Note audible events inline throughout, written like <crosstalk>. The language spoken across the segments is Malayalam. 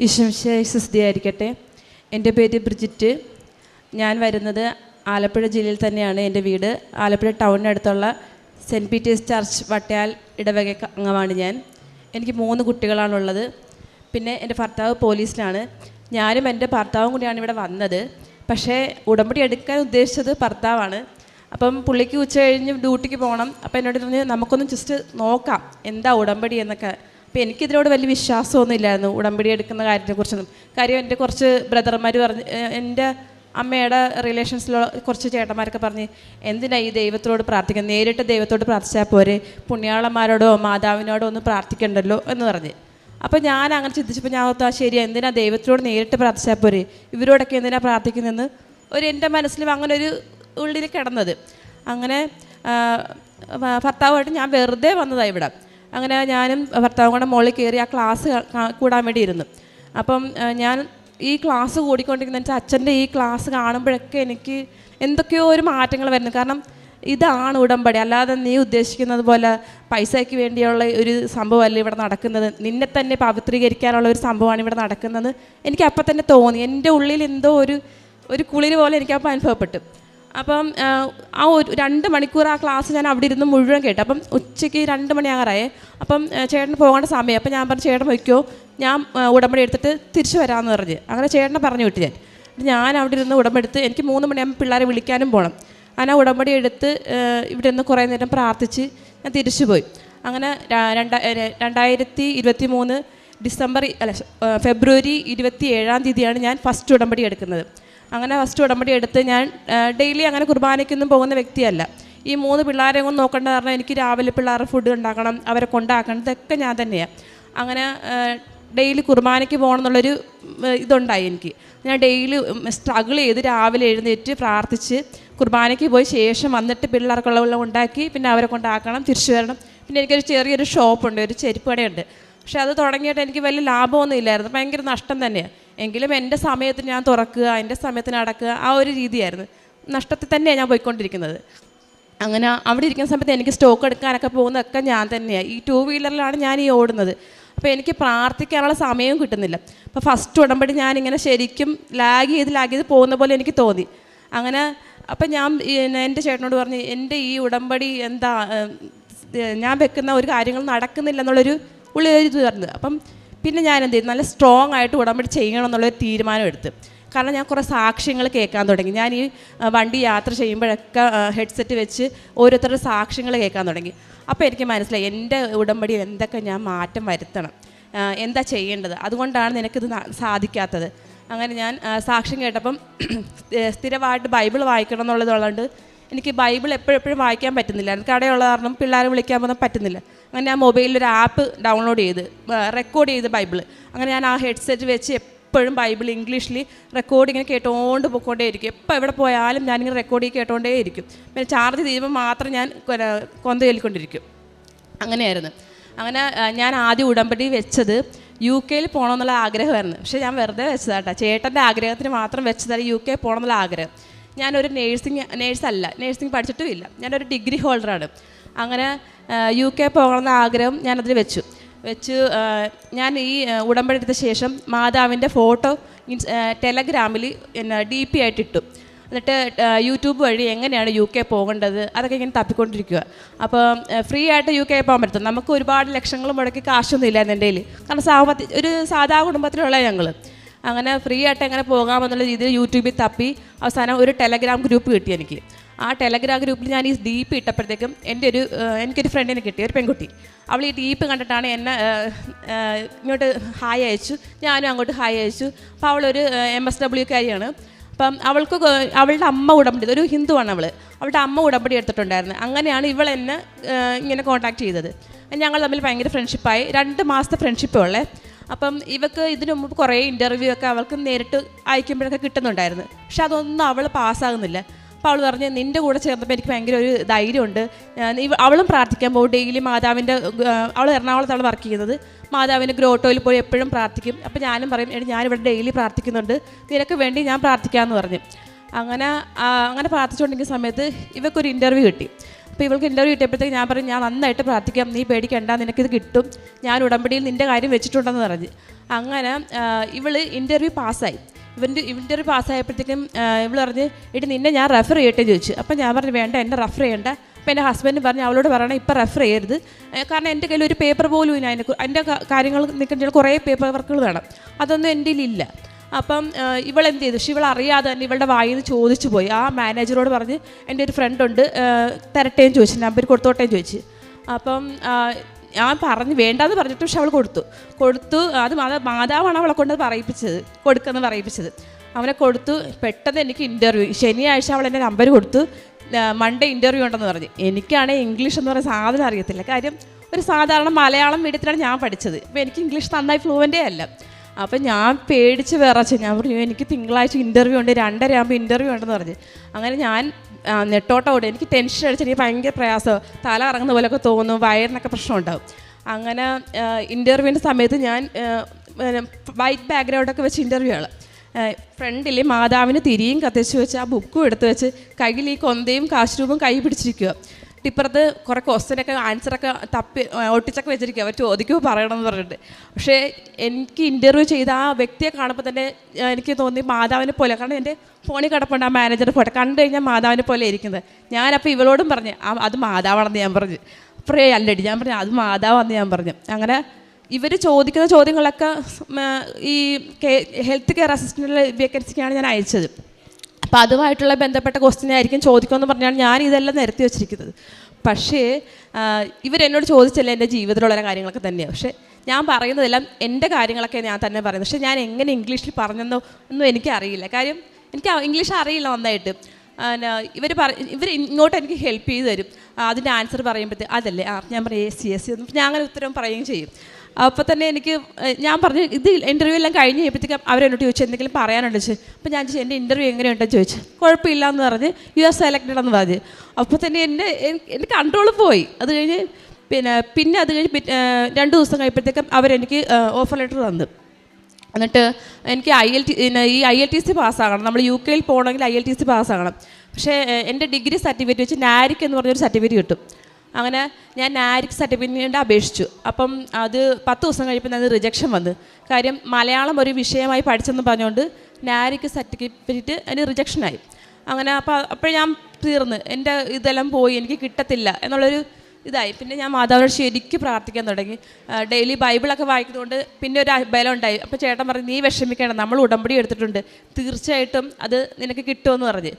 ഈശ്വശസ്തിയായിരിക്കട്ടെ എന്റെ പേര് ബ്രിജിറ്റ്. ഞാൻ വരുന്നത് ആലപ്പുഴ ജില്ലയിൽ തന്നെയാണ് എന്റെ വീട്. ആലപ്പുഴ ടൗണിനടുത്തുള്ള സെന്റ് പീറ്റേഴ്സ് ചർച്ച് വട്ടയാൽ ഇടവക അംഗമാണ് ഞാൻ. എനിക്ക് മൂന്ന് കുട്ടികളാണുള്ളത്. പിന്നെ എന്റെ ഭർത്താവ് പോലീസിലാണ്. ഞാനും എന്റെ ഭർത്താവും കൂടിയാണ് ഇവിടെ വന്നത്. പക്ഷേ ഉടമ്പടി എടുക്കാൻ ഉദ്ദേശിച്ചത് ഭർത്താവാണ്. അപ്പം പുള്ളിക്ക് ഉച്ച കഴിഞ്ഞ് ഡ്യൂട്ടിക്ക് പോകണം. അപ്പം എന്നോട് പറഞ്ഞ് നമുക്കൊന്ന് ജസ്റ്റ് നോക്കാം. എന്താ ഉടമ്പടി എന്നൊക്കെ അപ്പം എനിക്കിതിനോട് വലിയ വിശ്വാസമൊന്നും ഇല്ലായിരുന്നു ഉടമ്പടി എടുക്കുന്ന കാര്യത്തെക്കുറിച്ചൊന്നും. കാര്യം എന്റെ കുറച്ച് ബ്രദർമാർ പറഞ്ഞ് എന്റെ അമ്മയുടെ റിലേഷൻസിലുള്ള കുറച്ച് ചേട്ടന്മാരൊക്കെ പറഞ്ഞ് എന്തിനാ ഈ ദൈവത്തോട് പ്രാർത്ഥിക്കുന്നത്? നേരിട്ട് ദൈവത്തോട് പ്രാർത്ഥിച്ചാൽ പോരെ? പുണ്യാളന്മാരോടോ മാതാവിനോടോ ഒന്ന് പ്രാർത്ഥിക്കണ്ടല്ലോ എന്ന് പറഞ്ഞ്. അപ്പോൾ ഞാൻ അങ്ങനെ ചിന്തിച്ചപ്പോൾ ഞാൻ ഓർത്താ ശരി എന്തിനാ ദൈവത്തോട് നേരിട്ട് പ്രാർത്ഥിച്ചാൽ പോരെ? ഇവരോടൊക്കെ എന്തിനാ പ്രാർത്ഥിക്കുന്നതെന്ന് ഒരു എന്റെ മനസ്സിലും അങ്ങനെ ഒരു ഉള്ളിൽ കിടന്നത്. അങ്ങനെ ഭർത്താവുമായിട്ട് ഞാൻ വെറുതെ വന്നതാണ് ഇവിടെ. അങ്ങനെ ഞാനും ഭർത്താവും കൂടെ മുകളിൽ കയറി ആ ക്ലാസ് കൂടാൻ വേണ്ടി ഇരുന്നു. അപ്പം ഞാൻ ഈ ക്ലാസ് കൂടിക്കൊണ്ടിരിക്കുന്ന വെച്ചാൽ അച്ഛന്റെ ഈ ക്ലാസ് കാണുമ്പോഴൊക്കെ എനിക്ക് എന്തൊക്കെയോ ഒരു മാറ്റങ്ങൾ വരുന്നു. കാരണം ഇതാണ് ഉടമ്പടി. അല്ലാതെ നീ ഉദ്ദേശിക്കുന്നത് പോലെ പൈസയ്ക്ക് വേണ്ടിയുള്ള ഒരു സംഭവമല്ല ഇവിടെ നടക്കുന്നത്. നിന്നെ തന്നെ പവിത്രീകരിക്കാനുള്ള ഒരു സംഭവമാണ് ഇവിടെ നടക്കുന്നത്. എനിക്ക് അപ്പം തന്നെ തോന്നി. എന്റെ ഉള്ളിൽ എന്തോ ഒരു ഒരു കുളിര് പോലെ എനിക്ക് അനുഭവപ്പെട്ടു. അപ്പം ആ, ഒരു രണ്ട് മണിക്കൂർ ആ ക്ലാസ് ഞാൻ അവിടെ ഇരുന്ന് മുഴുവൻ കേട്ടു. അപ്പം ഉച്ചയ്ക്ക് രണ്ട് മണിയാകാറായേ. അപ്പം ചേട്ടന് പോകേണ്ട സമയം. അപ്പം ഞാൻ പറഞ്ഞു ചേട്ടൻ വയ്ക്കോ. ഞാൻ ഉടമ്പടി എടുത്തിട്ട് തിരിച്ചു വരാമെന്ന് പറഞ്ഞ്. അങ്ങനെ ചേട്ടനെ പറഞ്ഞു വിട്ടു ഞാൻ. ഞാൻ അവിടെ ഇരുന്ന് ഉടമ്പെടുത്ത് എനിക്ക് മൂന്ന് മണിയാകുമ്പോൾ പിള്ളേരെ വിളിക്കാനും പോകണം അങ്ങനെ ഉടമ്പടി എടുത്ത് ഇവിടെ നിന്ന് കുറേ നേരം പ്രാർത്ഥിച്ച് ഞാൻ തിരിച്ചു പോയി. അങ്ങനെ രണ്ട രണ്ടായിരത്തി ഇരുപത്തി മൂന്ന് ഡിസംബർ അല്ല ഫെബ്രുവരി ഇരുപത്തി ഏഴാം തീയതിയാണ് ഞാൻ ഫസ്റ്റ് ഉടമ്പടി എടുക്കുന്നത്. അങ്ങനെ ഫസ്റ്റ് ഉടമ്പടി എടുത്ത് ഞാൻ ഡെയിലി അങ്ങനെ കുർബാനയ്ക്കൊന്നും പോകുന്ന വ്യക്തിയല്ല. ഈ മൂന്ന് പിള്ളേരെ ഒന്നും നോക്കേണ്ട കാരണം എനിക്ക് രാവിലെ പിള്ളേരുടെ ഫുഡ് ഉണ്ടാക്കണം അവരെ കൊണ്ടാക്കണം ഇതൊക്കെ ഞാൻ തന്നെയാണ് അങ്ങനെ ഡെയിലി കുർബാനയ്ക്ക് പോകണം എന്നുള്ളൊരു ഇതുണ്ടായി എനിക്ക്. ഞാൻ ഡെയിലി സ്ട്രഗിൾ ചെയ്ത് രാവിലെ എഴുന്നേറ്റ് പ്രാർത്ഥിച്ച് കുർബാനയ്ക്ക് പോയി ശേഷം വന്നിട്ട് പിള്ളേർക്കുള്ളവെള്ളം ഉണ്ടാക്കി പിന്നെ അവരെ കൊണ്ടാക്കണം തിരിച്ചു വരണം. പിന്നെ എനിക്കൊരു ചെറിയൊരു ഷോപ്പുണ്ട് ഒരു ചെരുപ്പ് കടയുണ്ട്. പക്ഷെ അത് തുടങ്ങിയിട്ട് എനിക്ക് വലിയ ലാഭമൊന്നും ഇല്ലായിരുന്നു. ഭയങ്കര നഷ്ടം തന്നെയാണ് എങ്കിലും എന്റെ സമയത്തിന് ഞാൻ തുറക്കുക എന്റെ സമയത്തിന് അടക്കുക ആ ഒരു രീതിയായിരുന്നു. നഷ്ടത്തിൽ തന്നെയാണ് ഞാൻ പോയിക്കൊണ്ടിരിക്കുന്നത്. അങ്ങനെ അവിടെ ഇരിക്കുന്ന സമയത്ത് എനിക്ക് സ്റ്റോക്ക് എടുക്കാനൊക്കെ പോകുന്നതൊക്കെ ഞാൻ തന്നെയാണ് ഈ ടു വീലറിലാണ് ഞാൻ ഈ ഓടുന്നത്. അപ്പോൾ എനിക്ക് പ്രാർത്ഥിക്കാനുള്ള സമയവും കിട്ടുന്നില്ല. അപ്പോൾ ഫസ്റ്റ് ഉടമ്പടി ഞാനിങ്ങനെ ശരിക്കും ലാഗ് ചെയ്ത് ലാഗ് ചെയ്ത് പോകുന്ന പോലെ എനിക്ക് തോന്നി. അങ്ങനെ അപ്പം ഞാൻ എന്റെ ചേട്ടനോട് പറഞ്ഞു എന്റെ ഈ ഉടമ്പടി എന്താ ഞാൻ വെക്കുന്ന ഒരു കാര്യങ്ങൾ നടക്കുന്നില്ല എന്നുള്ളൊരു ഉള്ളിലൊരു ഇത് പറഞ്ഞു അപ്പം പിന്നെ ഞാൻ എന്ത് ചെയ്തു? നല്ല സ്ട്രോങ് ആയിട്ട് ഉടമ്പടി ചെയ്യണം എന്നുള്ളൊരു തീരുമാനം എടുത്തു. കാരണം ഞാൻ കുറേ സാക്ഷ്യങ്ങൾ കേൾക്കാൻ തുടങ്ങി. ഞാൻ ഈ വണ്ടി യാത്ര ചെയ്യുമ്പോഴൊക്കെ ഹെഡ്സെറ്റ് വെച്ച് ഓരോരുത്തരുടെ സാക്ഷ്യങ്ങൾ കേൾക്കാൻ തുടങ്ങി. അപ്പോൾ എനിക്ക് മനസ്സിലായി എന്റെ ഉടമ്പടിയിൽ എന്തൊക്കെ ഞാൻ മാറ്റം വരുത്തണം? എന്താ ചെയ്യേണ്ടത്? അതുകൊണ്ടാണ് നിനക്കിത് സാധിക്കാത്തത്. അങ്ങനെ ഞാൻ സാക്ഷ്യം കേട്ടപ്പം <clears throat> സ്ഥിരമായിട്ട് ബൈബിൾ വായിക്കണം എന്നുള്ളതുകൊണ്ട് എനിക്ക് ബൈബിൾ എപ്പോഴെപ്പോഴും വായിക്കാൻ പറ്റുന്നില്ല. എനിക്ക് കടയുള്ള കാരണം പിള്ളേരെ വിളിക്കാൻ പോകാൻ പറ്റുന്നില്ല. അങ്ങനെ ഞാൻ മൊബൈലിൽ ഒരു ആപ്പ് ഡൗൺലോഡ് ചെയ്ത് റെക്കോർഡ് ചെയ്ത് ബൈബിൾ. അങ്ങനെ ഞാൻ ആ ഹെഡ്സെറ്റ് വെച്ച് എപ്പോഴും ബൈബിൾ ഇംഗ്ലീഷിൽ റെക്കോർഡ് ഇങ്ങനെ കേട്ടോണ്ട് പോയിക്കൊണ്ടേയിരിക്കും. എപ്പോൾ എവിടെ പോയാലും ഞാനിങ്ങനെ റെക്കോർഡ് ചെയ്ത് കേട്ടോണ്ടേയിരിക്കും. പിന്നെ ചാർജ് ചെയ്യുമ്പോൾ മാത്രം ഞാൻ കൊന്ത ചൊല്ലിക്കൊണ്ടിരിക്കും. അങ്ങനെയായിരുന്നു. അങ്ങനെ ഞാൻ ആദ്യം ഉടമ്പടി വെച്ചത് യു കെയിൽ പോകണമെന്നുള്ള ആഗ്രഹമായിരുന്നു. പക്ഷേ ഞാൻ വെറുതെ വെച്ചതാട്ടോ. ചേട്ടന്റെ ആഗ്രഹത്തിന് മാത്രം വെച്ചതാണ് യു കെ പോകണമെന്നുള്ള ആഗ്രഹം. ഞാനൊരു നേഴ്സിംഗ് നേഴ്സല്ല നേഴ്സിംഗ് പഠിച്ചിട്ടും ഇല്ല ഞാനൊരു ഡിഗ്രി ഹോൾഡറാണ്. അങ്ങനെ യു കെ പോകണമെന്ന ആഗ്രഹം ഞാനതിൽ വെച്ചു. വെച്ച് ഞാൻ ഈ ഉടമ്പടി ശേഷം മാതാവിന്റെ ഫോട്ടോ ടെലഗ്രാമിൽ എന്നെ ഡി പി ആയിട്ട് ഇട്ടു. എന്നിട്ട് യൂട്യൂബ് വഴി എങ്ങനെയാണ് യു കെ പോകേണ്ടത് അതൊക്കെ ഇങ്ങനെ തപ്പിക്കൊണ്ടിരിക്കുക അപ്പോൾ ഫ്രീ ആയിട്ട് യു കെ പോകാൻ പറ്റും നമുക്ക് ഒരുപാട് ലക്ഷങ്ങൾ മുടക്കി കാശൊന്നും എന്റെ കയ്യിൽ കാരണം സാമ്പത്തിക ഒരു സാധാ കുടുംബത്തിലുള്ള ഞങ്ങൾ അങ്ങനെ ഫ്രീ ആയിട്ട് എങ്ങനെ പോകാമെന്നുള്ള രീതിയിൽ യൂട്യൂബിൽ തപ്പി അവസാനം ഒരു ടെലഗ്രാം ഗ്രൂപ്പ് കിട്ടി എനിക്ക്. ആ ടെലഗ്രാം ഗ്രൂപ്പിൽ ഞാൻ ഈ ഡീപ്പ് ഇട്ടപ്പോഴത്തേക്കും എന്റെ ഒരു എനിക്കൊരു ഫ്രണ്ടിനെ കിട്ടി ഒരു പെൺകുട്ടി. അവൾ ഈ ഡീപ്പ് കണ്ടിട്ടാണ് എന്നെ ഇങ്ങോട്ട് ഹായ് അയച്ചു. ഞാനും അങ്ങോട്ട് ഹായ് അയച്ചു. അപ്പോൾ അവളൊരു എം എസ് ഡബ്ല്യു കാരിയാണ്. അപ്പം അവൾക്ക് അവളുടെ അമ്മ ഉടമ്പടി ഒരു ഹിന്ദുവാണ് അവൾ അവളുടെ അമ്മ ഉടമ്പടി എടുത്തിട്ടുണ്ടായിരുന്നു. അങ്ങനെയാണ് ഇവൾ എന്നെ ഇങ്ങനെ കോൺടാക്ട് ചെയ്തത്. ഞങ്ങൾ തമ്മിൽ ഭയങ്കര ഫ്രണ്ട്ഷിപ്പായി രണ്ട് മാസത്തെ ഫ്രണ്ട്ഷിപ്പേ ഉള്ളേ. അപ്പം ഇവക്ക് ഇതിനു മുമ്പ് കുറേ ഇന്റർവ്യൂ ഒക്കെ അവൾക്ക് നേരിട്ട് അയക്കുമ്പോഴൊക്കെ കിട്ടുന്നുണ്ടായിരുന്നു. പക്ഷെ അതൊന്നും അവൾ പാസ്സാകുന്നില്ല. അപ്പോൾ അവൾ പറഞ്ഞ് നിന്റെ കൂടെ ചേർന്നപ്പോൾ എനിക്ക് ഭയങ്കര ഒരു ധൈര്യമുണ്ട്. ഞാൻ അവളും പ്രാർത്ഥിക്കാൻ പോകും. ഡെയിലി മാതാവിന്റെ അവൾ എറണാകുളത്താണ് വർക്ക് ചെയ്യുന്നത്. മാതാവിന്റെ ഗ്രോട്ടോയിൽ പോയി എപ്പോഴും പ്രാർത്ഥിക്കും. അപ്പോൾ ഞാനും പറയും എടി ഞാനിവിടെ ഡെയിലി പ്രാർത്ഥിക്കുന്നുണ്ട്. നിനക്ക് വേണ്ടി ഞാൻ പ്രാർത്ഥിക്കാമെന്ന് പറഞ്ഞു. അങ്ങനെ അങ്ങനെ പ്രാർത്ഥിച്ചുകൊണ്ടിരിക്കുന്ന സമയത്ത് ഇവക്കൊരു ഇന്റർവ്യൂ കിട്ടി. അപ്പോൾ ഇവൾക്ക് ഇന്റർവ്യൂ കിട്ടിയപ്പോഴത്തേക്ക് ഞാൻ പറഞ്ഞു ഞാൻ നന്നായിട്ട് പ്രാർത്ഥിക്കാം. നീ പേടിക്കണ്ട. നിനക്കിത് കിട്ടും. ഞാൻ ഉടമ്പടിയിൽ നിന്റെ കാര്യം വെച്ചിട്ടുണ്ടെന്ന് പറഞ്ഞ്. അങ്ങനെ ഇവൾ ഇന്റർവ്യൂ പാസ്സായി ഇവന്റെ ഇന്റർവ്യൂ പാസ്സായപ്പോഴത്തേക്കും ഇവൾ പറഞ്ഞ് എടി നിന്നെ ഞാൻ റെഫർ ചെയ്യട്ടെ? ചോദിച്ചു. അപ്പം ഞാൻ പറഞ്ഞു വേണ്ട എന്നെ റെഫർ ചെയ്യണ്ട. അപ്പോൾ എന്റെ ഹസ്ബൻഡ് പറഞ്ഞു അവളോട് പറയണം ഇപ്പം റെഫർ ചെയ്യരുത്. കാരണം എന്റെ കയ്യിൽ ഒരു പേപ്പർ പോലും ഇല്ല. അതിനെ എന്റെ കാര്യങ്ങൾ നിൽക്കുന്ന കുറേ പേപ്പർ വർക്കുകൾ വേണം. അതൊന്നും എന്റെ ഇല്ല. അപ്പം ഇവൾ എന്ത് ചെയ്തു പക്ഷെ ഇവൾ അറിയാതെ തന്നെ ഇവളുടെ വായിൽ നിന്ന് ചോദിച്ചു പോയി. ആ മാനേജറോട് പറഞ്ഞ് എന്റെ ഒരു ഫ്രണ്ട് ഉണ്ട് തരട്ടേന്ന് ചോദിച്ചു നമ്പർ കൊടുത്തോട്ടേന്ന് ചോദിച്ചു. അപ്പം ഞാൻ പറഞ്ഞു വേണ്ടാന്ന് പറഞ്ഞിട്ട് പക്ഷെ അവൾ കൊടുത്തു. കൊടുത്തു അത് മാതാ മാതാവാണ് അവളെ കൊണ്ട് പറയിപ്പിച്ചത് കൊടുക്കുന്നത് പറയിപ്പിച്ചത്. അവനെ കൊടുത്തു പെട്ടെന്ന് എനിക്ക് ഇന്റർവ്യൂ ശനിയാഴ്ച അവൾ എന്റെ നമ്പർ കൊടുത്തു മൺഡേ ഇന്റർവ്യൂ ഉണ്ടെന്ന് പറഞ്ഞു. എനിക്കാണെങ്കിൽ ഇംഗ്ലീഷ് എന്ന് പറയുന്ന സാധനം അറിയത്തില്ല. കാര്യം ഒരു സാധാരണ മലയാളം മീഡിയത്തിലാണ് ഞാൻ പഠിച്ചത്. അപ്പോൾ എനിക്ക് ഇംഗ്ലീഷ് നന്നായി ഫ്ലുവന്റേ അല്ല. അപ്പം ഞാൻ പേടിച്ച് വിറച്ചു. ഞാൻ പറഞ്ഞു എനിക്ക് തിങ്കളാഴ്ച ഇന്റർവ്യൂ ഉണ്ട് രണ്ടര ആകുമ്പോൾ ഇന്റർവ്യൂ ഉണ്ടെന്ന് പറഞ്ഞു. അങ്ങനെ ഞാൻ നെട്ടോട്ടം എനിക്ക് ടെൻഷൻ അടിച്ച് എനിക്ക് ഭയങ്കര പ്രയാസം. തല ഇറങ്ങുന്ന പോലെയൊക്കെ തോന്നും വയറിനൊക്കെ പ്രശ്നം ഉണ്ടാവും. അങ്ങനെ ഇന്റർവ്യൂവിന്റെ സമയത്ത് ഞാൻ വൈറ്റ് ബാക്ക്ഗ്രൗണ്ടൊക്കെ വെച്ച് ഇന്റർവ്യൂ ആണ് ഫ്രണ്ടിൽ മാതാവിന് തിരിയും കത്തിച്ച് വെച്ച് ആ ബുക്കും എടുത്ത് വെച്ച് കയ്യിൽ ഈ കൊന്തയും കാശ്രൂപും കൈ പിടിച്ചിരിക്കുക ടിപ്പുറത്ത് കുറേ ക്വസ്റ്റ്യനൊക്കെ ആൻസറൊക്കെ തപ്പി ഒട്ടിച്ചൊക്കെ വെച്ചിരിക്കുക അവർ ചോദിക്കുമോ പറയണമെന്ന് പറഞ്ഞിട്ട്. പക്ഷേ എനിക്ക് ഇന്റർവ്യൂ ചെയ്ത ആ വ്യക്തിയെ കാണുമ്പോൾ തന്നെ എനിക്ക് തോന്നി മാതാവിനെ പോലെ. കാരണം എന്റെ ഫോണിൽ കിടപ്പുണ്ട് ആ മാനേജറുടെ ഫോട്ടോ. കണ്ടു കഴിഞ്ഞാൽ മാതാവിനെ പോലെ ഇരിക്കുന്നത്. ഞാനപ്പോൾ ഇവളോടും പറഞ്ഞു അത് മാതാവാണെന്ന് ഞാൻ പറഞ്ഞു. അപ്പറേ അല്ലടി ഞാൻ പറഞ്ഞു അത് മാതാവാണെന്ന് ഞാൻ പറഞ്ഞു. അങ്ങനെ ഇവർ ചോദിക്കുന്ന ചോദ്യങ്ങളൊക്കെ ഈ ഹെൽത്ത് കെയർ അസിസ്റ്റന്റിൽ വേക്കൻസിക്കാണ് ഞാൻ അയച്ചത്. അപ്പോൾ അതുമായിട്ടുള്ള ബന്ധപ്പെട്ട ക്വസ്റ്റ്യൻ ആയിരിക്കും ചോദിക്കുമെന്ന് പറഞ്ഞാണ് ഞാൻ ഇതെല്ലാം നിരത്തി വെച്ചിരിക്കുന്നത്. പക്ഷേ ഇവരെന്നോട് ചോദിച്ചല്ല എന്റെ ജീവിതത്തിലുള്ള കാര്യങ്ങളൊക്കെ തന്നെയാണ് പക്ഷേ ഞാൻ പറയുന്നതെല്ലാം എന്റെ കാര്യങ്ങളൊക്കെ ഞാൻ തന്നെ പറയുന്നത്. പക്ഷേ ഞാൻ എങ്ങനെ ഇംഗ്ലീഷിൽ പറഞ്ഞെന്നോ ഒന്നും എനിക്കറിയില്ല. കാര്യം എനിക്ക് ഇംഗ്ലീഷ് അറിയില്ല നന്നായിട്ട്. ഇവർ പറ ഇവർ ഇങ്ങോട്ട് എനിക്ക് ഹെൽപ്പ് ചെയ്ത് തരും. അതിന്റെ ആൻസർ പറയുമ്പോഴത്തേ അതല്ലേ? ആ ഞാൻ പറയും എസ് സി എസ് സി ഞാൻ അങ്ങനെ ഉത്തരം പറയുകയും ചെയ്യും. അപ്പോൾ തന്നെ എനിക്ക് ഞാൻ പറഞ്ഞു ഇത് ഇന്റർവ്യൂ എല്ലാം കഴിഞ്ഞ് കഴിയുമ്പോഴത്തേക്കും അവരെന്നോട് ചോദിച്ചു എന്തെങ്കിലും പറയാനുണ്ടോ? ചോദിച്ചു അപ്പോൾ ഞാൻ ചോദിച്ചു എന്റെ ഇന്റർവ്യൂ എങ്ങനെയുണ്ടെന്ന് ചോദിച്ചു കുഴപ്പമില്ല എന്ന് പറഞ്ഞ് യു ആർ സെലക്റ്റഡ് എന്ന് പറഞ്ഞു. അപ്പോൾ തന്നെ എന്റെ എൻ- എന്റെ കൺട്രോൾ പോയി. അത് കഴിഞ്ഞ് പിന്നെ പിന്നെ അത് കഴിഞ്ഞ് രണ്ട് ദിവസം കഴിയുമ്പോഴത്തേക്കും അവരെനിക്ക് ഓഫർ ലെറ്റർ തന്നു. എന്നിട്ട് എനിക്ക് ഐ എൽ ടി ഈ ഐ എൽ ടി സി പാസ്സാകണം. നമ്മൾ യു കെയിൽ പോകണമെങ്കിൽ ഐ എൽ ടി സി പാസ്സാകണം. പക്ഷേ എന്റെ ഡിഗ്രി സർട്ടിഫിക്കറ്റ് വെച്ച് നാരിക് എന്ന് പറഞ്ഞൊരു സർട്ടിഫിക്കറ്റ് കിട്ടും. അങ്ങനെ ഞാൻ നാരിക് സർട്ടിഫിക്കറ്റിന് അപേക്ഷിച്ചു. അപ്പം അത് പത്ത് ദിവസം കഴിയുമ്പോൾ അത് റിജക്ഷൻ വന്നു. കാര്യം മലയാളം ഒരു വിഷയമായി പഠിച്ചെന്ന് പറഞ്ഞുകൊണ്ട് നാരിക് സർട്ടിഫിക്കറ്റ് അതിന് റിജക്ഷനായി അങ്ങനെ അപ്പോൾ അപ്പോൾ ഞാൻ തീർന്ന്. എന്റെ ഇതെല്ലാം പോയി എനിക്ക് കിട്ടത്തില്ല എന്നുള്ളൊരു ഇതായി. പിന്നെ ഞാൻ മാതാവിനോട് ശരിക്കും പ്രാർത്ഥിക്കാൻ തുടങ്ങി. ഡെയിലി ബൈബിളൊക്കെ വായിക്കുന്നതുകൊണ്ട് പിന്നെ ഒരു ബലം ഉണ്ടായി. അപ്പോൾ ചേട്ടൻ പറഞ്ഞു നീ വിഷമിക്കണം നമ്മൾ ഉടമ്പടി എടുത്തിട്ടുണ്ട്. തീർച്ചയായിട്ടും അത് നിനക്ക് കിട്ടുമെന്ന് പറഞ്ഞ്.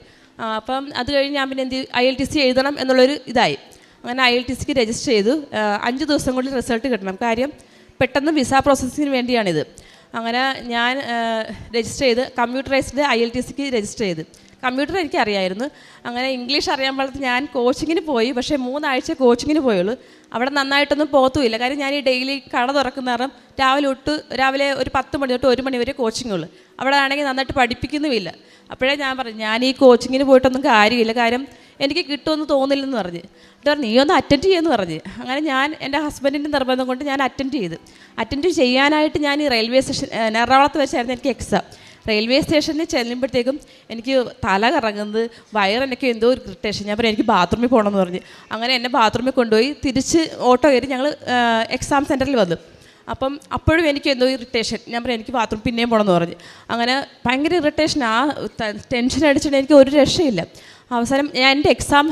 അപ്പം അത് കഴിഞ്ഞ് ഞാൻ പിന്നെ എന്ത് ഐ എൽ ടി സി എഴുതണം എന്നുള്ളൊരു ഇതായി. അങ്ങനെ ഐ എൽ ടി സിക്ക് രജിസ്റ്റർ ചെയ്തു. അഞ്ച് ദിവസം കൊണ്ട് റിസൾട്ട് കിട്ടണം. കാര്യം പെട്ടെന്ന് വിസ പ്രോസസ്സിങ്ങിന് വേണ്ടിയാണിത്. അങ്ങനെ ഞാൻ രജിസ്റ്റർ ചെയ്ത് കമ്പ്യൂട്ടറൈസ്ഡ് ഐ എൽ ടി സിക്ക് രജിസ്റ്റർ ചെയ്ത്. കമ്പ്യൂട്ടർ എനിക്ക് അറിയായിരുന്നു അങ്ങനെ ഇംഗ്ലീഷ് അറിയാൻ പാടത്ത് ഞാൻ കോച്ചിങ്ങിന് പോയി. പക്ഷേ മൂന്നാഴ്ച കോച്ചിങ്ങിന് പോയുള്ളൂ. അവിടെ നന്നായിട്ടൊന്നും പോത്തുമില്ല കാര്യം ഞാൻ ഈ ഡെയിലി കട തുറക്കുന്ന കാരണം രാവിലെ തൊട്ട് രാവിലെ ഒരു പത്ത് മണി തൊട്ട് ഒരു മണി വരെ കോച്ചിങ് ഉള്ളൂ. അവിടെ ആണെങ്കിൽ നന്നായിട്ട് പഠിപ്പിക്കുന്നുമില്ല. അപ്പോഴേ ഞാൻ പറഞ്ഞു ഞാൻ ഈ കോച്ചിങ്ങിന് പോയിട്ടൊന്നും കാര്യമില്ല. കാര്യം എനിക്ക് കിട്ടുമെന്ന് തോന്നില്ലെന്ന് പറഞ്ഞ്. എന്നിട്ട് നീ ഒന്ന് അറ്റൻഡ് ചെയ്യുമെന്ന് പറഞ്ഞ്. അങ്ങനെ ഞാൻ എന്റെ ഹസ്ബൻഡിന്റെ നിർബന്ധം കൊണ്ട് ഞാൻ അറ്റൻഡ് ചെയ്ത്. അറ്റൻഡ് ചെയ്യാനായിട്ട് ഞാൻ ഈ റെയിൽവേ സ്റ്റേഷൻ എറണാകുളത്ത് വെച്ചായിരുന്നു എനിക്ക് എക്സാം റെയിൽവേ സ്റ്റേഷനിൽ ചെല്ലുമ്പോഴത്തേക്കും എനിക്ക് തല കറങ്ങുന്നത് വയറെനിക്ക് എന്തോ ഒരു ഇറിറ്റേഷൻ ഞാൻ പറഞ്ഞു എനിക്ക് ബാത്റൂമിൽ പോകണമെന്ന് പറഞ്ഞ്. അങ്ങനെ എന്നെ ബാത്റൂമിൽ കൊണ്ടുപോയി തിരിച്ച് ഓട്ടോ കയറി ഞങ്ങൾ എക്സാം സെന്ററിൽ വന്നു. അപ്പം അപ്പോഴും എനിക്ക് എന്തോ ഇറിറ്റേഷൻ ഞാൻ പറഞ്ഞു എനിക്ക് ബാത്റൂം പിന്നെയും പോകണമെന്ന് പറഞ്ഞ്. അങ്ങനെ ഭയങ്കര ഇറിറ്റേഷൻ ആ ടെൻഷൻ അടിച്ചിട്ട് എനിക്ക് ഒരു രക്ഷയില്ല. അവസാനം ഞാൻ എന്റെ എക്സാം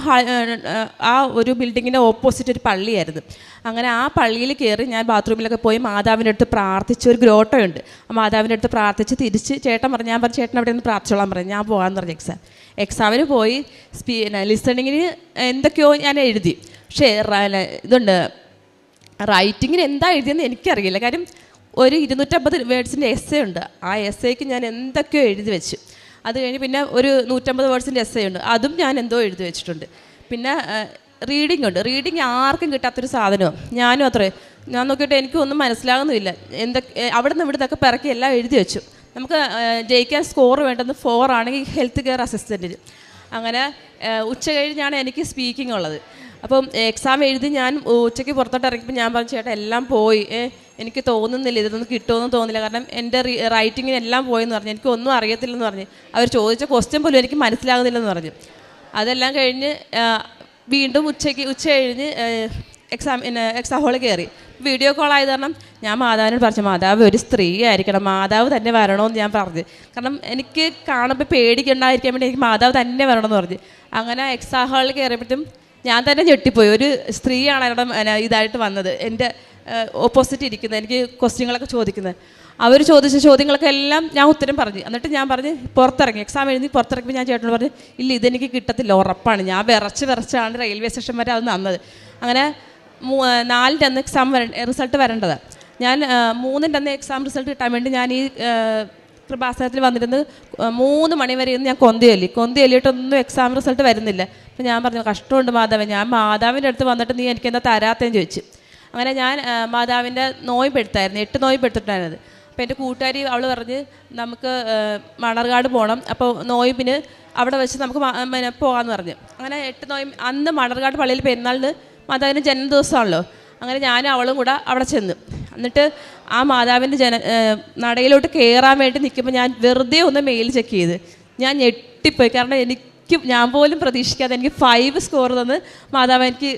ആ ഒരു ബിൽഡിങ്ങിന്റെ ഓപ്പോസിറ്റ് ഒരു പള്ളിയായിരുന്നു. അങ്ങനെ ആ പള്ളിയിൽ കയറി ഞാൻ ബാത്റൂമിലൊക്കെ പോയി മാതാവിന്റെ അടുത്ത് പ്രാർത്ഥിച്ച് ഒരു ഗ്രോട്ടോയുണ്ട്. ആ മാതാവിന്റെ അടുത്ത് പ്രാർത്ഥിച്ച് തിരിച്ച് ചേട്ടൻ പറഞ്ഞു ഞാൻ പറഞ്ഞു ചേട്ടൻ അവിടെ നിന്ന് പ്രാർത്ഥിച്ചോളാൻ പറഞ്ഞു ഞാൻ പോകാമെന്ന് പറഞ്ഞു എക്സാം എക്സാമിന് പോയി സ്പീ ലിസണിങ്ങിന് എന്തൊക്കെയോ ഞാൻ എഴുതി. പക്ഷേ ഇതുണ്ട്. റൈറ്റിങ്ങിന് എന്താ എഴുതിയെന്ന് എനിക്കറിയില്ല. കാര്യം ഒരു ഇരുന്നൂറ്റമ്പത് വേർഡ്സിന്റെ എസ് ഉണ്ട്. ആ എസ് ഐക്ക് ഞാൻ എന്തൊക്കെയോ എഴുതി വെച്ചു. അത് കഴിഞ്ഞ് പിന്നെ ഒരു നൂറ്റമ്പത് വേർഡ്സിന്റെ എസ് ഉണ്ട്. അതും ഞാൻ എന്തോ എഴുതി വെച്ചിട്ടുണ്ട്. പിന്നെ റീഡിംഗ് ഉണ്ട്. റീഡിംഗ് ആർക്കും കിട്ടാത്തൊരു സാധനവും ഞാനും അത്രേ. ഞാൻ നോക്കിയിട്ട് എനിക്കൊന്നും മനസ്സിലാകുന്നുമില്ല എന്തൊക്കെ അവിടെ നിന്ന് ഇവിടുന്നൊക്കെ പിറക്കി എല്ലാം എഴുതി വെച്ചു. നമുക്ക് ജയിക്കാൻ സ്കോർ വേണ്ടത് ഫോർ ആണെങ്കിൽ ഹെൽത്ത് കെയർ അസിസ്റ്റന്റിന് അങ്ങനെ ഉച്ച കഴിഞ്ഞാണ് എനിക്ക് സ്പീക്കിംഗ് ഉള്ളത്. അപ്പം എക്സാം എഴുതി ഞാൻ ഉച്ചയ്ക്ക് പുറത്തോട്ട് ഇറങ്ങിയപ്പോൾ ഞാൻ പറഞ്ഞു ചേട്ടാ എല്ലാം പോയി. എനിക്ക് തോന്നുന്നില്ല ഇതൊന്നും കിട്ടുമെന്ന് തോന്നില്ല കാരണം എന്റെ റൈറ്റിങ്ങിനെല്ലാം പോയെന്ന് പറഞ്ഞു. എനിക്ക് ഒന്നും അറിയത്തില്ലെന്ന് പറഞ്ഞു. അവർ ചോദിച്ച ക്വസ്റ്റ്യൻ പോലും എനിക്ക് മനസ്സിലാകുന്നില്ലെന്ന് പറഞ്ഞു. അതെല്ലാം കഴിഞ്ഞ് വീണ്ടും ഉച്ചയ്ക്ക് ഉച്ച കഴിഞ്ഞ് എക്സാം എക്സാം ഹോളിൽ കയറി. വീഡിയോ കോൾ ആയത് കാരണം ഞാൻ മാതാവിനോട് പറഞ്ഞു മാതാവ് ഒരു സ്ത്രീ ആയിരിക്കണം. മാതാവ് തന്നെ വരണമെന്ന് ഞാൻ പറഞ്ഞു. കാരണം എനിക്ക് കാണുമ്പോൾ പേടിക്കണ്ടായിരിക്കാൻ വേണ്ടി എനിക്ക് മാതാവ് തന്നെ വരണമെന്ന് പറഞ്ഞു. അങ്ങനെ എക്സാം ഹാളിൽ കയറിയപ്പോഴത്തും ഞാൻ തന്നെ ഞെട്ടിപ്പോയി. ഒരു സ്ത്രീയാണ് അവിടെ ഇതായിട്ട് വന്നത്. എന്റെ ഓപ്പോസിറ്റ് ഇരിക്കുന്നത് എനിക്ക് ക്വസ്റ്റ്യങ്ങളൊക്കെ ചോദിക്കുന്നത് അവർ ചോദിച്ച ചോദ്യങ്ങളൊക്കെ എല്ലാം ഞാൻ ഉത്തരം പറഞ്ഞു. എന്നിട്ട് ഞാൻ പറഞ്ഞ് പുറത്തിറങ്ങി. എക്സാം എഴുതി പുറത്തിറങ്ങിയപ്പോൾ ഞാൻ ചേട്ടനോട് പറഞ്ഞു ഇല്ല ഇതെനിക്ക് കിട്ടത്തില്ല. ഉറപ്പാണ്. ഞാൻ വിറച്ച് വിറച്ചാണ് റെയിൽവേ സ്റ്റേഷൻ വരെ അത് നന്നത് അങ്ങനെ നാലിന്റെ അന്ന് എക്സാം വര റിസൾട്ട് വരേണ്ടത്. ഞാൻ മൂന്നിന്റെ അന്ന് എക്സാം റിസൾട്ട് കിട്ടാൻ വേണ്ടി ഞാൻ ഈ കൃപാസനത്തിൽ വന്നിരുന്ന് മൂന്ന് മണി വരെ ഇരുന്ന് ഞാൻ കൊന്തി ചൊല്ലി കൊന്തി ചൊല്ലിയിട്ടൊന്നും എക്സാം റിസൾട്ട് വരുന്നില്ല. അപ്പം ഞാൻ പറഞ്ഞു കഷ്ടമുണ്ട് മാധവൻ ഞാൻ മാതാവിന്റെ അടുത്ത് വന്നിട്ട് നീ എനിക്ക് എന്താ തരാത്തേന്ന് ചോദിച്ചു. അങ്ങനെ ഞാൻ മാതാവിന്റെ നോയമ്പ് എടുത്തായിരുന്നു എട്ട് നോയമ്പ് എടുത്തിട്ടായിരുന്നത് അപ്പോൾ എന്റെ കൂട്ടുകാരി അവൾ പറഞ്ഞ് നമുക്ക് മണർകാട് പോകണം അപ്പോൾ നോയമ്പിന് അവിടെ വെച്ച് നമുക്ക് പിന്നെ പോകാമെന്ന് പറഞ്ഞു. അങ്ങനെ എട്ട് നോയമ്പ് അന്ന് മണർകാട് പള്ളിയിൽ പെരുന്നാളിന് മാതാവിന്റെ ജന്മദിവസമാണല്ലോ. അങ്ങനെ ഞാനും അവളും കൂടെ അവിടെ ചെന്നു. എന്നിട്ട് ആ മാതാവിന്റെ ജന നടയിലോട്ട് കയറാൻ വേണ്ടി നിൽക്കുമ്പോൾ ഞാൻ വെറുതെ ഒന്ന് മെയിൽ ചെക്ക് ചെയ്ത്. ഞാൻ ഞെട്ടിപ്പോയി. കാരണം എനിക്ക് ഞാൻ പോലും പ്രതീക്ഷിക്കാതെ എനിക്ക് ഫൈവ് സ്കോർ തന്ന് മാതാവ് എനിക്ക്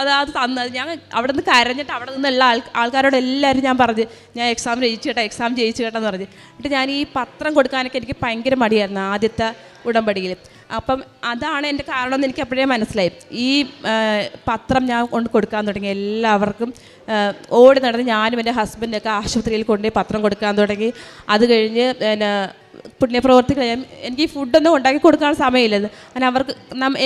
അത് അത് ഞാൻ അവിടെ നിന്ന് കരഞ്ഞിട്ട് അവിടെ നിന്നുള്ള ആൾ ആൾക്കാരോട് എല്ലാവരും ഞാൻ പറഞ്ഞു ഞാൻ എക്സാം ജയിച്ചു കേട്ടോ എക്സാം ജയിച്ചു കേട്ടോ എന്ന് പറഞ്ഞു. എന്നിട്ട് ഞാൻ ഈ പത്രം കൊടുക്കാനൊക്കെ എനിക്ക് ഭയങ്കര മടിയായിരുന്നു ആദ്യത്തെ ഉടമ്പടിയിൽ. അപ്പം അതാണ് എന്റെ കാരണം എന്ന് എനിക്ക് അപ്പോഴേ മനസ്സിലായി. ഈ പത്രം ഞാൻ കൊണ്ട് കൊടുക്കാൻ തുടങ്ങി എല്ലാവർക്കും ഓടി നടന്ന് ഞാനും എന്റെ ഹസ്ബൻഡൊക്കെ ആശുപത്രിയിൽ കൊണ്ടുപോയി പത്രം കൊടുക്കാൻ തുടങ്ങി. അത് കഴിഞ്ഞ് പിന്നെ പുണ്യപ്രവർത്തികൾ പ്രവർത്തികൾ എനിക്ക് ഫുഡൊന്നും ഉണ്ടാക്കി കൊടുക്കാൻ സമയമില്ലത്. അങ്ങനെ അവർക്ക്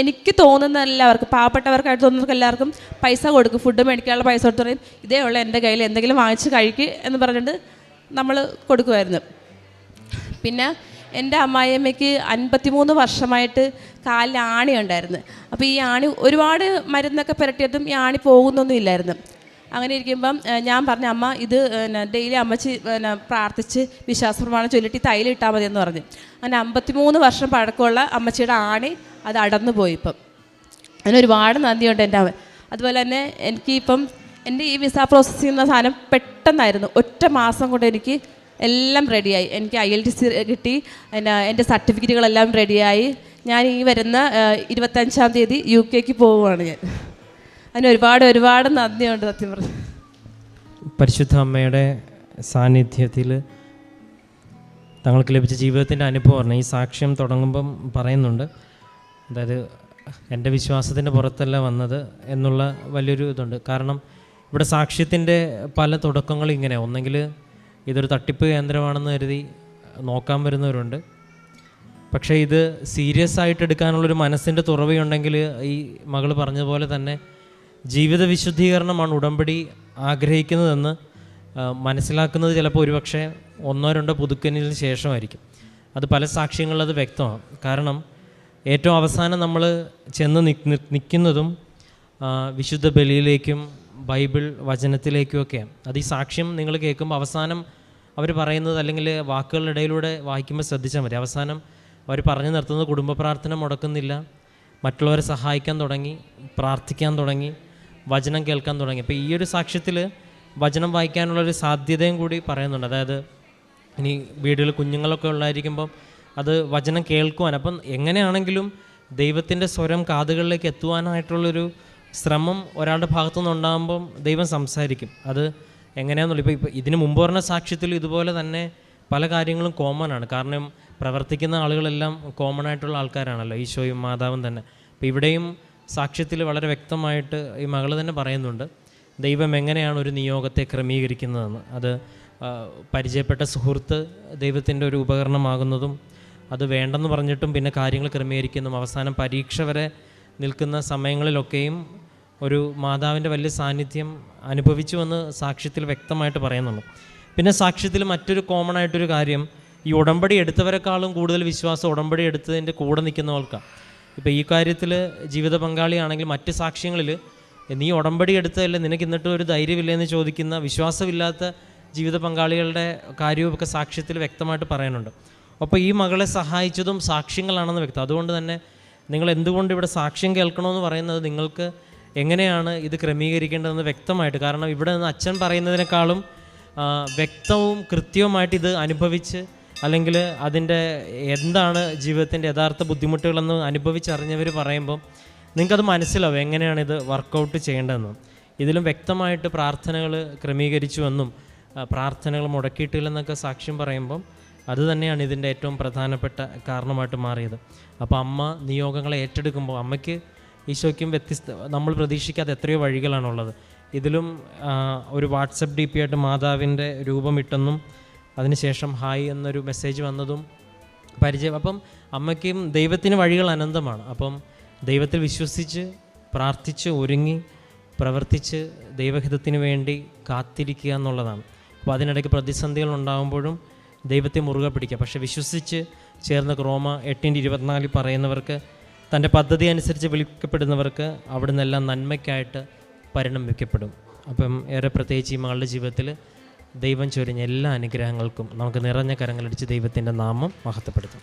എനിക്ക് തോന്നുന്ന എല്ലാവർക്കും പാവപ്പെട്ടവർക്കായിട്ട് തോന്നുന്നവർക്ക് എല്ലാവർക്കും പൈസ കൊടുക്കും. ഫുഡ് മേടിക്കാനുള്ള പൈസ കൊടുത്ത് പറയും ഇതേ ഉള്ള എന്റെ കയ്യിൽ എന്തെങ്കിലും വാങ്ങിച്ച് കഴിക്ക് എന്ന് പറഞ്ഞിട്ട് നമ്മൾ കൊടുക്കുമായിരുന്നു. പിന്നെ എന്റെ അമ്മായിയമ്മയ്ക്ക് അൻപത്തിമൂന്ന് വർഷമായിട്ട് കാലിൽ ആണി ഉണ്ടായിരുന്നു അപ്പോൾ ഈ ആണി ഒരുപാട് മരുന്നൊക്കെ പുരട്ടിയിട്ടും ഈ ആണി പോകുന്നൊന്നും ഇല്ലായിരുന്നു. അങ്ങനെ ഇരിക്കുമ്പം ഞാൻ പറഞ്ഞ അമ്മ ഇത് ഡെയിലി അമ്മച്ചി പിന്നെ പ്രാർത്ഥിച്ച് വിശ്വാസപ്രമാണം ചൊല്ലിട്ട് തൈല ഇട്ടാൽ മതി എന്ന് പറഞ്ഞു. അങ്ങനെ അമ്പത്തിമൂന്ന് വർഷം പഴക്കമുള്ള അമ്മച്ചിയുടെ ആണി അത് അടന്നു പോയി ഇപ്പം. അതിന് ഒരുപാട് നന്ദിയുണ്ട് എന്റെ അവൻ. അതുപോലെ തന്നെ എനിക്ക് ഇപ്പം എന്റെ ഈ വിസ പ്രോസസ്സ് ചെയ്യുന്ന സാധനം പെട്ടെന്നായിരുന്നു. ഒറ്റ മാസം കൊണ്ട് എനിക്ക് എല്ലാം റെഡിയായി എനിക്ക് ഐ എൽ ടി സി കിട്ടി. പിന്നെ എന്റെ സർട്ടിഫിക്കറ്റുകളെല്ലാം റെഡിയായി ഞാൻ ഈ വരുന്ന ഇരുപത്തഞ്ചാം തീയതി യു കെക്ക് പോവുകയാണ് ഞാൻ. അതിന് ഒരുപാട് ഒരുപാട് നന്ദിയുണ്ട് സത്യം പറഞ്ഞു. പരിശുദ്ധ അമ്മയുടെ സാന്നിധ്യത്തിൽ തങ്ങൾക്ക് ലഭിച്ച ജീവിതത്തിന്റെ അനുഭവം പറഞ്ഞു ഈ സാക്ഷ്യം തുടങ്ങുമ്പം പറയുന്നുണ്ട്. അതായത് എന്റെ വിശ്വാസത്തിന്റെ പുറത്തല്ല വന്നത് എന്നുള്ള വലിയൊരു ഇതുണ്ട്. കാരണം ഇവിടെ സാക്ഷ്യത്തിന്റെ പല തുടക്കങ്ങളും ഇങ്ങനെ. ഒന്നെങ്കിൽ ഇതൊരു തട്ടിപ്പ് കേന്ദ്രമാണെന്ന് കരുതി നോക്കാൻ വരുന്നവരുണ്ട്. പക്ഷേ ഇത് സീരിയസ് ആയിട്ട് എടുക്കാനുള്ളൊരു മനസ്സിന്റെ തുറവയുണ്ടെങ്കിൽ ഈ മകൾ പറഞ്ഞതുപോലെ തന്നെ ജീവിത വിശുദ്ധീകരണമാണ് ഉടമ്പടി ആഗ്രഹിക്കുന്നതെന്ന് മനസ്സിലാക്കുന്നത് ചിലപ്പോൾ ഒരുപക്ഷെ ഒന്നോ രണ്ടോ പുതുക്കലിന് ശേഷമായിരിക്കും. അത് പല സാക്ഷ്യങ്ങളിൽ അത് വ്യക്തമാണ് കാരണം ഏറ്റവും അവസാനം നമ്മൾ ചെന്ന് നിൽക്കുന്നതും വിശുദ്ധ ബലിയിലേക്കും ബൈബിൾ വചനത്തിലേക്കും ഒക്കെയാണ് അത് ഈ സാക്ഷ്യം നിങ്ങൾ കേൾക്കുമ്പോൾ അവസാനം അവർ പറയുന്നത് അല്ലെങ്കിൽ വാക്കുകളുടെ ഇടയിലൂടെ വായിക്കുമ്പോൾ ശ്രദ്ധിച്ചാൽ മതി. അവസാനം അവർ പറഞ്ഞു നിർത്തുന്നത് കുടുംബ പ്രാർത്ഥന മുടക്കുന്നില്ല. മറ്റുള്ളവരെ സഹായിക്കാൻ തുടങ്ങി പ്രാർത്ഥിക്കാൻ തുടങ്ങി. വചനം കേൾക്കാൻ തുടങ്ങി. അപ്പോൾ ഈ ഒരു സാക്ഷ്യത്തിൽ വചനം വായിക്കാനുള്ളൊരു സാധ്യതയും കൂടി പറയുന്നുണ്ട്. അതായത് ഇനി വീടുകളിൽ കുഞ്ഞുങ്ങളൊക്കെ ഉള്ളായിരിക്കുമ്പം അത് വചനം കേൾക്കുവാൻ അപ്പം എങ്ങനെയാണെങ്കിലും ദൈവത്തിന്റെ സ്വരം കാതുകളിലേക്ക് എത്തുവാനായിട്ടുള്ളൊരു ശ്രമം ഒരാളുടെ ഭാഗത്തുനിന്ന് ഉണ്ടാകുമ്പം ദൈവം സംസാരിക്കും. അത് എങ്ങനെയാണെന്നുള്ള ഇപ്പോൾ ഇപ്പോൾ ഇതിന് മുമ്പ് പറഞ്ഞ സാക്ഷ്യത്തിൽ ഇതുപോലെ തന്നെ പല കാര്യങ്ങളും കോമൺ ആണ്. കാരണം പ്രവർത്തിക്കുന്ന ആളുകളെല്ലാം കോമൺ ആയിട്ടുള്ള ആൾക്കാരാണല്ലോ. ഈശോയും മാതാവും തന്നെ. അപ്പോൾ ഇവിടെയും സാക്ഷ്യത്തിൽ വളരെ വ്യക്തമായിട്ട് ഈ മകൾ തന്നെ പറയുന്നുണ്ട് ദൈവം എങ്ങനെയാണ് ഒരു നിയോഗത്തെ ക്രമീകരിക്കുന്നതെന്ന്? അത് പരിചയപ്പെട്ട സുഹൃത്ത് ദൈവത്തിന്റെ ഒരു ഉപകരണമാകുന്നതും അത് വേണ്ടെന്ന് പറഞ്ഞിട്ടും പിന്നെ കാര്യങ്ങൾ ക്രമീകരിക്കുന്നതും അവസാനം പരീക്ഷ വരെ നിൽക്കുന്ന സമയങ്ങളിലൊക്കെയും ഒരു മാതാവിന്റെ വലിയ സാന്നിധ്യം അനുഭവിച്ചുവെന്ന് സാക്ഷ്യത്തിൽ വ്യക്തമായിട്ട് പറയുന്നുണ്ട്. പിന്നെ സാക്ഷ്യത്തിൽ മറ്റൊരു കോമൺ ആയിട്ടൊരു കാര്യം ഈ ഉടമ്പടി എടുത്തവരെക്കാളും കൂടുതൽ വിശ്വാസം ഉടമ്പടി എടുത്തതിന്റെ കൂടെ നിൽക്കുന്നവർക്കാണ്. ഇപ്പോൾ ഈ കാര്യത്തിൽ ജീവിത പങ്കാളിയാണെങ്കിൽ മറ്റ് സാക്ഷ്യങ്ങളിൽ നീ ഉടമ്പടി എടുത്തതല്ലേ? നിനക്ക് ഇന്നിട്ട് ഒരു ധൈര്യമില്ല എന്ന് ചോദിക്കുന്ന വിശ്വാസമില്ലാത്ത ജീവിത പങ്കാളികളുടെ കാര്യവുമൊക്കെ സാക്ഷ്യത്തിൽ വ്യക്തമായിട്ട് പറയാനുണ്ട്. അപ്പോൾ ഈ മകളെ സഹായിച്ചതും സാക്ഷ്യങ്ങളാണെന്ന് വ്യക്തം. അതുകൊണ്ട് തന്നെ നിങ്ങൾ എന്തുകൊണ്ട് ഇവിടെ സാക്ഷ്യം കേൾക്കണമെന്ന് പറയുന്നത് നിങ്ങൾക്ക് എങ്ങനെയാണ് ഇത് ക്രമീകരിക്കേണ്ടതെന്ന് വ്യക്തമായിട്ട് കാരണം ഇവിടെ നിന്ന് അച്ഛൻ പറയുന്നതിനേക്കാളും വ്യക്തവും കൃത്യവുമായിട്ട് ഇത് അനുഭവിച്ച് അല്ലെങ്കിൽ അതിന്റെ എന്താണ് ജീവിതത്തിന്റെ യഥാർത്ഥ ബുദ്ധിമുട്ടുകളെന്ന് അനുഭവിച്ചറിഞ്ഞവർ പറയുമ്പം നിങ്ങൾക്കത് മനസ്സിലാവും എങ്ങനെയാണ് ഇത് വർക്കൗട്ട് ചെയ്യേണ്ടതെന്ന്. ഇതിലും വ്യക്തമായിട്ട് പ്രാർത്ഥനകൾ ക്രമീകരിച്ചുവെന്നും പ്രാർത്ഥനകൾ മുടക്കിയിട്ടില്ലെന്നൊക്കെ സാക്ഷ്യം പറയുമ്പം അത് തന്നെയാണ് ഇതിന്റെ ഏറ്റവും പ്രധാനപ്പെട്ട കാരണമായിട്ട് മാറിയത്. അപ്പോൾ അമ്മ നിയോഗങ്ങളെ ഏറ്റെടുക്കുമ്പോൾ അമ്മയ്ക്ക് ഈശോയ്ക്കും വ്യത്യസ്ത നമ്മൾ പ്രതീക്ഷിക്കാത്ത എത്രയോ വഴികളാണുള്ളത്. ഇതിലും ഒരു വാട്സപ്പ് ഡി പി ആയിട്ട് മാതാവിന്റെ രൂപമിട്ടെന്നും അതിനുശേഷം ഹായ് എന്നൊരു മെസ്സേജ് വന്നതും പരിചയം. അപ്പം അമ്മയ്ക്കും ദൈവത്തിന് വഴികൾ അനന്തമാണ്. അപ്പം ദൈവത്തിൽ വിശ്വസിച്ച് പ്രാർത്ഥിച്ച് ഒരുങ്ങി പ്രവർത്തിച്ച് ദൈവഹിതത്തിന് വേണ്ടി കാത്തിരിക്കുക എന്നുള്ളതാണ്. അപ്പോൾ അതിനിടയ്ക്ക് പ്രതിസന്ധികൾ ഉണ്ടാകുമ്പോഴും ദൈവത്തെ മുറുകെ പിടിക്കുക. പക്ഷേ വിശ്വസിച്ച് ചേർന്ന ക്രോമ എട്ടിന്റെ ഇരുപത്തിനാലിൽ പറയുന്നവർക്ക് തന്റെ പദ്ധതി അനുസരിച്ച് വിളിക്കപ്പെടുന്നവർക്ക് അവിടുന്ന് എല്ലാം നന്മയ്ക്കായിട്ട് പരിണമിക്കപ്പെടും. അപ്പം ഏറെ പ്രത്യേകിച്ച് ഈ മകളുടെ ജീവിതത്തിൽ ദൈവം ചൊരിഞ്ഞ എല്ലാ അനുഗ്രഹങ്ങൾക്കും നമുക്ക് നിറഞ്ഞ കരങ്ങളടിച്ച് ദൈവത്തിന്റെ നാമം മഹത്വപ്പെടുത്തും.